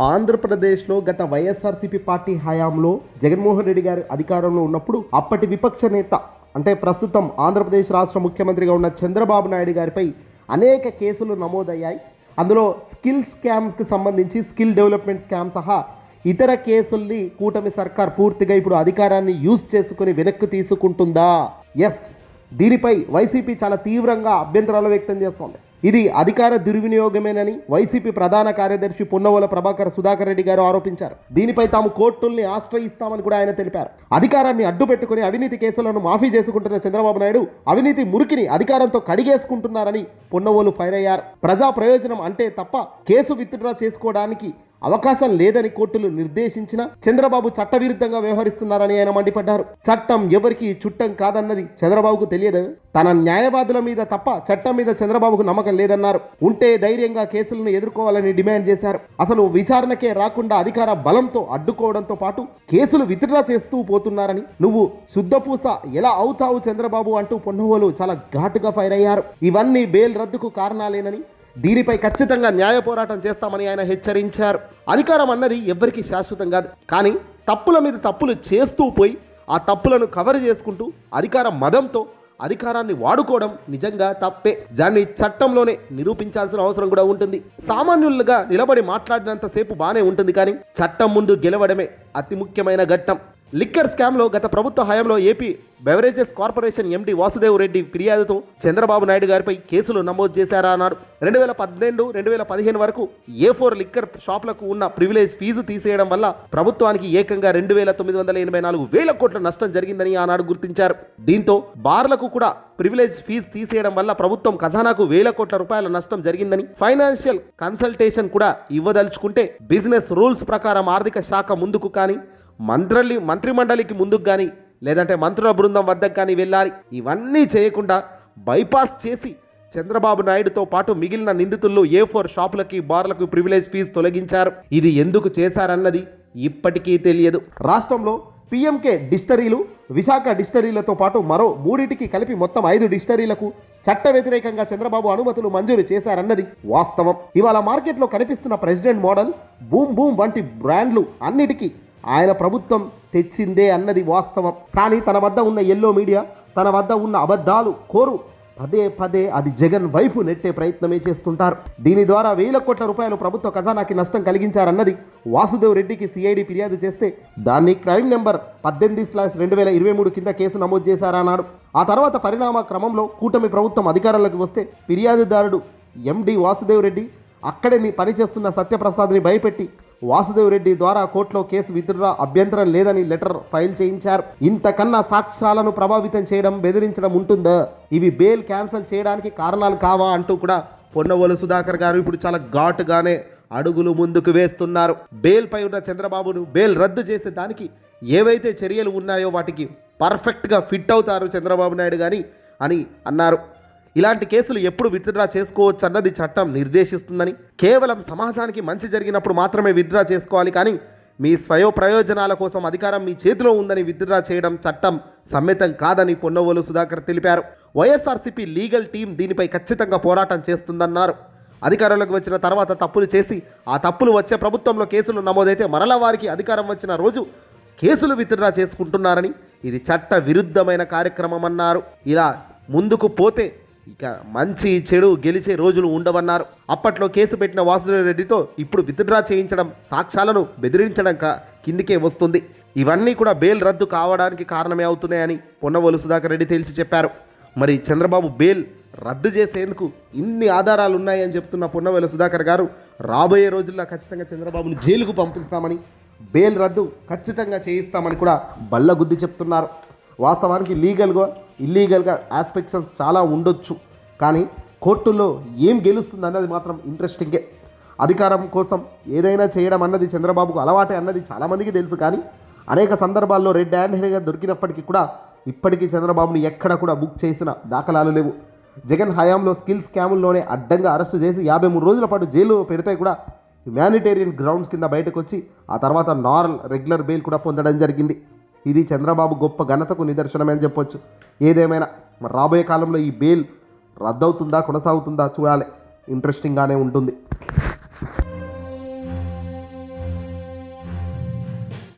ఆంధ్రప్రదేశ్లో గత వైఎస్ఆర్సీపీ పార్టీ హయాంలో జగన్మోహన్ రెడ్డి గారు అధికారంలో ఉన్నప్పుడు అప్పటి విపక్ష నేత అంటే ప్రస్తుతం ఆంధ్రప్రదేశ్ రాష్ట్ర ముఖ్యమంత్రిగా ఉన్న చంద్రబాబు నాయుడు గారిపై అనేక కేసులు నమోదయ్యాయి. అందులో స్కిల్ స్కామ్స్కి సంబంధించి స్కిల్ డెవలప్మెంట్ స్కామ్ సహా ఇతర కేసుల్ని కూటమి సర్కార్ పూర్తిగా ఇప్పుడు అధికారాన్ని యూజ్ చేసుకుని వెనక్కి తీసుకుంటుందా? ఎస్. దీనిపై వైసీపీ చాలా తీవ్రంగా అభ్యంతరాలు వ్యక్తం చేస్తోంది. ఇది అధికార దుర్వినియోగమేనని వైసీపీ ప్రధాన కార్యదర్శి పొన్నవోల ప్రభాకర్ సుధాకర్ రెడ్డి గారు ఆరోపించారు. దీనిపై తాము కోర్టుల్ని ఆశ్రయిస్తామని కూడా ఆయన తెలిపారు. అధికారాన్ని అడ్డుపెట్టుకుని అవినీతి కేసులను మాఫీ చేసుకుంటున్న చంద్రబాబు నాయుడు అవినీతి మురికిని అధికారంతో కడిగేసుకుంటున్నారని పొన్నవోలు ఫైర్ అయ్యారు. ప్రజా ప్రయోజనం అంటే తప్ప కేసు విత్డ్రా చేసుకోవడానికి అవకాశం లేదని కోర్టులు నిర్దేశించిన చంద్రబాబు చట్టవిరుద్ధంగా వ్యవహరిస్తున్నారని ఆయన మండిపడ్డారు. చట్టం ఎవరికి చుట్టం కాదన్నది చంద్రబాబుకు తెలియదు. తన న్యాయవాదుల మీద తప్ప చట్టం మీద చంద్రబాబుకు నమ్మకం లేదన్నారు. ఉంటే ధైర్యంగా కేసులను ఎదుర్కోవాలని డిమాండ్ చేశారు. అసలు విచారణకే రాకుండా అధికార బలంతో అడ్డుకోవడంతో పాటు కేసులు విత్డ్రా చేస్తూ పోతున్నారని నువ్వు శుద్ధపూస ఎలా అవుతావు చంద్రబాబు అంటూ పొన్నవోలు చాలా ఘాటుగా ఫైర్ అయ్యారు. ఇవన్నీ బెయిల్ రద్దుకు కారణాలేనని దీనిపై ఖచ్చితంగా న్యాయ పోరాటం చేస్తామని ఆయన హెచ్చరించారు. అధికారం అన్నది ఎవ్వరికీ శాశ్వతం కాదు. కానీ తప్పుల మీద తప్పులు చేస్తూ పోయి ఆ తప్పులను కవర్ చేసుకుంటూ అధికార మదంతో అధికారాన్ని వాడుకోవడం నిజంగా తప్పే. దాన్ని చట్టంలోనే నిరూపించాల్సిన అవసరం కూడా ఉంటుంది. సామాన్యులుగా నిలబడి మాట్లాడినంతసేపు బాగానే ఉంటుంది కానీ చట్టం ముందు గెలవడమే అతి ముఖ్యమైన ఘట్టం. లిక్కర్ స్కామ్లో గత ప్రభుత్వ హయాంలో AP beverages corporation MD Vasudev Reddy ఫిర్యాదుతో చంద్రబాబు నాయుడు గారిపై కేసులు నమోదు చేశారా అన్నాడు రెండు వేల పద్దెండు రెండు వేల పదిహేను వరకు ఏ ఫోర్ లిక్కర్ షాపులకు ఉన్న ప్రివిలేజ్ ఫీజు తీసేయడం వల్ల ప్రభుత్వానికి ఏకంగా రెండు వేల తొమ్మిది వందల ఎనభై నాలుగు వేల కోట్ల నష్టం జరిగిందని ఆనాడు గుర్తించారు. దీంతో బార్లకు కూడా ప్రివిలేజ్ ఫీజు తీసేయడం వల్ల ప్రభుత్వం ఖజానాకు వేల కోట్ల రూపాయల నష్టం జరిగిందని ఫైనాన్షియల్ కన్సల్టేషన్ కూడా ఇవ్వదలుచుకుంటే బిజినెస్ రూల్స్ ప్రకారం ఆర్థిక శాఖ ముందుకు కానీ మంత్రులు మంత్రిమండలికి ముందుకు కానీ లేదంటే మంత్రుల బృందం వద్దకు కానీ వెళ్ళాలి. ఇవన్నీ చేయకుండా బైపాస్ చేసి చంద్రబాబు నాయుడుతో పాటు మిగిలిన నిందితుల్లో ఏ ఫోర్ షాపులకి బార్లకు ప్రివిలేజ్ ఫీజు తొలగించారు. ఇది ఎందుకు చేశారన్నది ఇప్పటికీ తెలియదు. రాష్ట్రంలో పిఎంకే డిస్టరీలు విశాఖ డిస్టరీలతో పాటు మరో మూడింటికి కలిపి మొత్తం ఐదు డిస్టరీలకు చట్ట వ్యతిరేకంగా చంద్రబాబు అనుమతులు మంజూరు చేశారన్నది వాస్తవం. ఇవాళ మార్కెట్లో కనిపిస్తున్న ప్రెసిడెంట్ మోడల్ బూమ్ బూమ్ వంటి బ్రాండ్లు అన్నిటికీ ఆయన ప్రభుత్వం తెచ్చిందే అన్నది వాస్తవం. కానీ తన వద్ద ఉన్న ఎల్లో మీడియా తన వద్ద ఉన్న అబద్ధాలు కోరు. పదే పదే అది జగన్ వైపు నెట్టే ప్రయత్నమే చేస్తుంటారు. దీని ద్వారా వేల కోట్ల రూపాయలు ప్రభుత్వ ఖజానాకి నష్టం కలిగించారన్నది వాసుదేవ్ రెడ్డికి సిఐడి ఫిర్యాదు చేస్తే దాన్ని క్రైమ్ నెంబర్ పద్దెనిమిది స్లాష్ రెండు వేల ఇరవై మూడు కింద కేసు నమోదు చేశారన్నాడు. ఆ తర్వాత పరిణామ క్రమంలో కూటమి ప్రభుత్వం అధికారంలోకి వస్తే ఫిర్యాదుదారుడు ఎండి వాసుదేవ్ రెడ్డి అక్కడే పనిచేస్తున్న సత్యప్రసాద్ని భయపెట్టి వాసుదేవ్ రెడ్డి ద్వారా కోర్టులో కేసు విత్డ్రా అభ్యంతరం లేదని లెటర్ ఫైల్ చేయించారు. ఇంతకన్నా సాక్ష్యాలను ప్రభావితం చేయడం బెదిరించడం ఉంటుందా? ఇవి బెయిల్ క్యాన్సిల్ చేయడానికి కారణాలు కావా అంటూ కూడా పొన్నవోలు సుధాకర్ గారు ఇప్పుడు చాలా ఘాటుగానే అడుగులు ముందుకు వేస్తున్నారు. బెయిల్ పై ఉన్న చంద్రబాబును బెయిల్ రద్దు చేసే దానికి ఏవైతే చర్యలు ఉన్నాయో వాటికి పర్ఫెక్ట్గా ఫిట్ అవుతారు చంద్రబాబు నాయుడు కానీ అని అన్నారు. ఇలాంటి కేసులు ఎప్పుడు విత్డ్రా చేసుకోవచ్చు అన్నది చట్టం నిర్దేశిస్తుందని కేవలం సమాజానికి మంచి జరిగినప్పుడు మాత్రమే విత్డ్రా చేసుకోవాలి కానీ మీ స్వయో ప్రయోజనాల కోసం అధికారం మీ చేతిలో ఉందని విత్డ్రా చేయడం చట్టం సమ్మితం కాదని పొన్నవోలు సుధాకర్ తెలిపారు. వైఎస్ఆర్సీపీ లీగల్ టీం దీనిపై ఖచ్చితంగా పోరాటం చేస్తుందన్నారు. అధికారంలోకి వచ్చిన తర్వాత తప్పులు చేసి ఆ తప్పులు వచ్చే ప్రభుత్వంలో కేసులు నమోదైతే మరల వారికి అధికారం వచ్చిన రోజు కేసులు విత్డ్రా చేసుకుంటున్నారని ఇది చట్ట విరుద్ధమైన కార్యక్రమం అన్నారు ఇలా ముందుకు పోతే ఇక మంచి చెడు గెలిచే రోజులు ఉండవన్నారు. అప్పట్లో కేసు పెట్టిన వాసుదేవరెడ్డితో ఇప్పుడు విత్డ్రా చేయించడం సాక్ష్యాలను బెదిరించడం కిందికే వస్తుంది. ఇవన్నీ కూడా బెయిల్ రద్దు కావడానికి కారణమే అవుతున్నాయని పొన్నవోలు సుధాకర్ రెడ్డి తేల్చి చెప్పారు. మరి చంద్రబాబు బెయిల్ రద్దు చేసేందుకు ఇన్ని ఆధారాలు ఉన్నాయని చెప్తున్న పొన్నవేలు సుధాకర్ గారు రాబోయే రోజుల్లో ఖచ్చితంగా చంద్రబాబును జైలుకు పంపిస్తామని బెయిల్ రద్దు ఖచ్చితంగా చేయిస్తామని కూడా బల్లగుద్ది చెప్తున్నారు. వాస్తవానికి లీగల్గా ఇల్లీగల్గా ఆస్పెక్షన్స్ చాలా ఉండొచ్చు. కానీ కోర్టుల్లో ఏం గెలుస్తుంది అన్నది మాత్రం ఇంట్రెస్టింగే అధికారం కోసం ఏదైనా చేయడం అన్నది చంద్రబాబుకు అలవాటే అన్నది చాలామందికి తెలుసు. కానీ అనేక సందర్భాల్లో రెడ్ హ్యాండ్ హెడ్గా దొరికినప్పటికీ కూడా ఇప్పటికీ చంద్రబాబును ఎక్కడ కూడా బుక్ చేసిన దాఖలాలు లేవు. జగన్ హయాంలో స్కిల్ స్కాముల్లోనే అడ్డంగా అరెస్టు చేసి యాభై మూడు రోజుల పాటు జైలు పెడితే కూడా హ్యుమానిటేరియన్ గ్రౌండ్స్ కింద బయటకు వచ్చి ఆ తర్వాత నార్మల్ రెగ్యులర్ బెయిల్ కూడా పొందడం జరిగింది. ఇది చంద్రబాబు గొప్ప ఘనతకు నిదర్శనమే అని చెప్పొచ్చు. ఏదేమైనా మరి రాబోయే కాలంలో ఈ బెయిల్ రద్దవుతుందా కొనసాగుతుందా చూడాలి. ఇంట్రెస్టింగ్గానే ఉంటుంది.